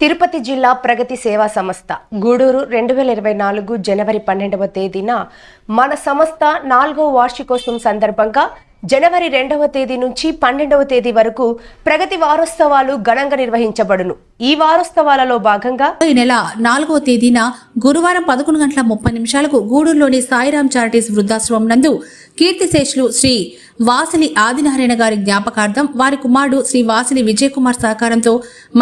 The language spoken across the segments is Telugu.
తిరుపతి జిల్లా ప్రగతి సేవా సంస్థ గూడూరు రెండు వేల ఇరవై నాలుగు జనవరి పన్నెండవ తేదీన మన సంస్థ నాలుగవ వార్షికోత్సవం సందర్భంగా జనవరి రెండవ తేదీ నుంచి పన్నెండవ తేదీ వరకు ప్రగతి వారోత్సవాలు ఘనంగా నిర్వహించబడును. ఈ వారోత్సవాలలో భాగంగా ఈ నెల నాలుగవ తేదీన గురువారం పదకొండు గంటల ముప్పై నిమిషాలకు గూడూరులోని సాయిరాం చారిటీస్ వృద్ధాశ్రమం నందు కీర్తిశేషులు శ్రీ వాసిలి ఆదినారాయణ గారి జ్ఞాపకార్థం వారి కుమారుడు శ్రీ వాసిలి విజయ్ కుమార్ సహకారంతో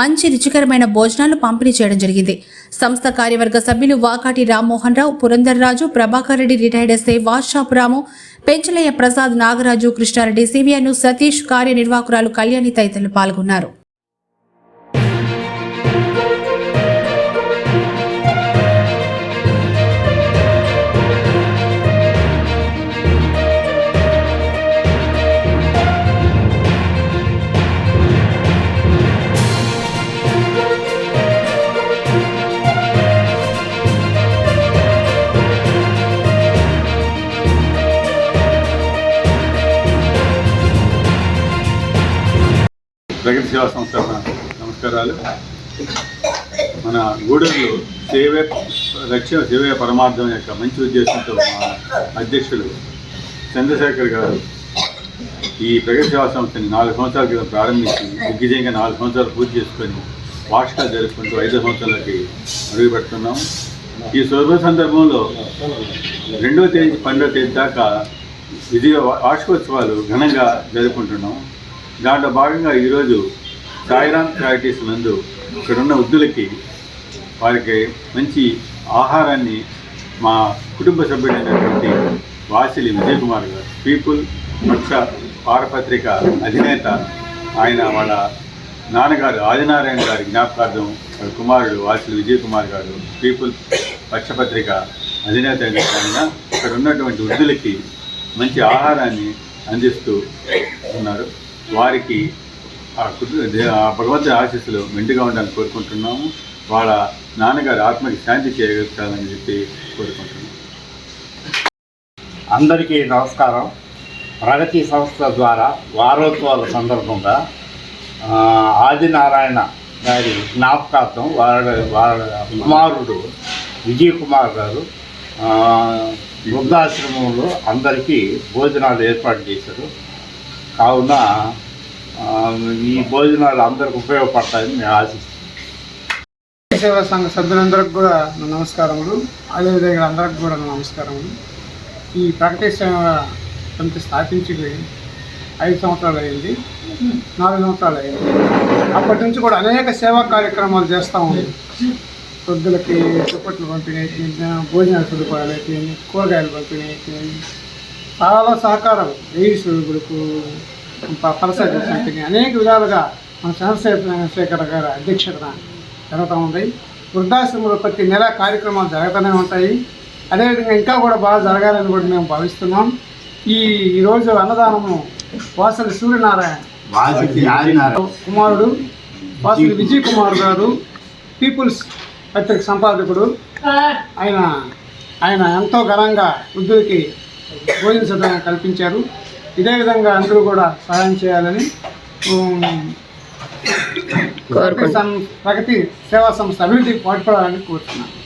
మంచి రుచికరమైన భోజనాలు పంపిణీ చేయడం జరిగింది. సంస్థ కార్యవర్గ సభ్యులు Vakati Rammohan Rao Purandar Raju Prabhakar Reddy retired SI Vashapu Ramu Penchalaiah Prasad Nagaraju Krishnareddy CVN Satish కార్యనిర్వాహకురాలు Kalyani తదితరులు పాల్గొన్నారు. సేవా సంస్థ నమస్కారాలు. మన గూడూరులో సేవే లక్ష్య సేవే పరమార్థం యొక్క మంచి ఉద్దేశంతో మా అధ్యక్షులు చంద్రశేఖర్ గారు ఈ ప్రగతి సేవా సంస్థని నాలుగు సంవత్సరాల క్రితం ప్రారంభించి దిగ్విజయంగా నాలుగు సంవత్సరాలు పూర్తి చేసుకొని వార్షికాలు జరుపుకుంటూ ఐదు సంవత్సరాలకి అడుగుపెడుతున్నాం. ఈ శుభ సందర్భంలో రెండవ తేదీ పన్నెండవ తేదీ దాకా విజయ వార్షికోత్సవాలు ఘనంగా జరుపుకుంటున్నాం. దాంట్లో భాగంగా ఈరోజు సాయిరామ్ చారిటీస్ నందు ఇక్కడున్న వృద్ధులకి వారికి మంచి ఆహారాన్ని మా కుటుంబ సభ్యుడైనటువంటి వాసిలి విజయ్ కుమార్ గారు పీపుల్ పక్ష వారపత్రిక అధినేత ఆయన వాళ్ళ నాన్నగారు ఆదినారాయణ గారి జ్ఞాపకార్థం కుమారుడు వాసిలి విజయ్ కుమార్ గారు పీపుల్ పక్షపత్రిక అధినేత అయిన ఆయన ఇక్కడ ఉన్నటువంటి వృద్ధులకి మంచి ఆహారాన్ని అందిస్తూ ఉన్నారు. వారికి ఆ కుటుంబ ఆశీస్సులు మెండుగా ఉండాలని కోరుకుంటున్నాము. వాళ్ళ నాన్నగారి ఆత్మకి శాంతి చేయగలుగుతారని చెప్పి కోరుకుంటున్నాము. అందరికీ నమస్కారం. ప్రగతి సంస్థ ద్వారా వారోత్సవాల సందర్భంగా ఆదినారాయణ గారి జ్ఞాపకార్థం వారి వారి కుమారుడు విజయ్ కుమార్ గారు వృద్ధాశ్రమంలో అందరికీ భోజనాలు ఏర్పాటు చేశారు. కావున ఈ భోజనాలు అందరికి ఉపయోగపడతాయని మేము ఆశిస్తున్నాం. సేవా సంఘ సభ్యులందరికి కూడా నమస్కారములు. అదేవిధంగా అందరికి కూడా నమస్కారములు. ఈ ప్రకటి సేవ సమితి స్థాపించి ఐదు సంవత్సరాలు అయింది. నాలుగు సంవత్సరాలు అయింది. అప్పటి నుంచి కూడా అనేక సేవా కార్యక్రమాలు చేస్తూ ఉంది వృద్ధులకి దుప్పట్లు పంపిణీ భోజనాలు సదుపాయాలు అయిపోయింది కూరగాయలు పంపిణీ అయిపోయింది చాలా సహకారం. ఎయిడ్స్ వృద్ధులకు పలసరి అనేక విధాలుగా మన చంద్రశేఖర్ గారి అధ్యక్షతన జరుగుతూ ఉంది. వృద్ధాశ్రమంలో ప్రతి నెల కార్యక్రమాలు జరుగుతూనే ఉంటాయి. అదేవిధంగా ఇంకా కూడా బాగా జరగాలని కూడా మేము భావిస్తున్నాం. ఈ ఈరోజు అన్నదానము వాసలి సూర్యనారాయణ కుమారుడు. వాసలి విజయ్ కుమార్ గారు పీపుల్స్ పత్రిక సంపాదకుడు. ఆయన ఆయన ఎంతో ఘనంగా వృద్ధులకి భోజన సదుపాయం కల్పించారు. ఇదే విధంగా అందరూ కూడా సహాయం చేయాలని ప్రగతి సేవా సంస్థ అభివృద్ధికి పాటుపడాలని కోరుతున్నాను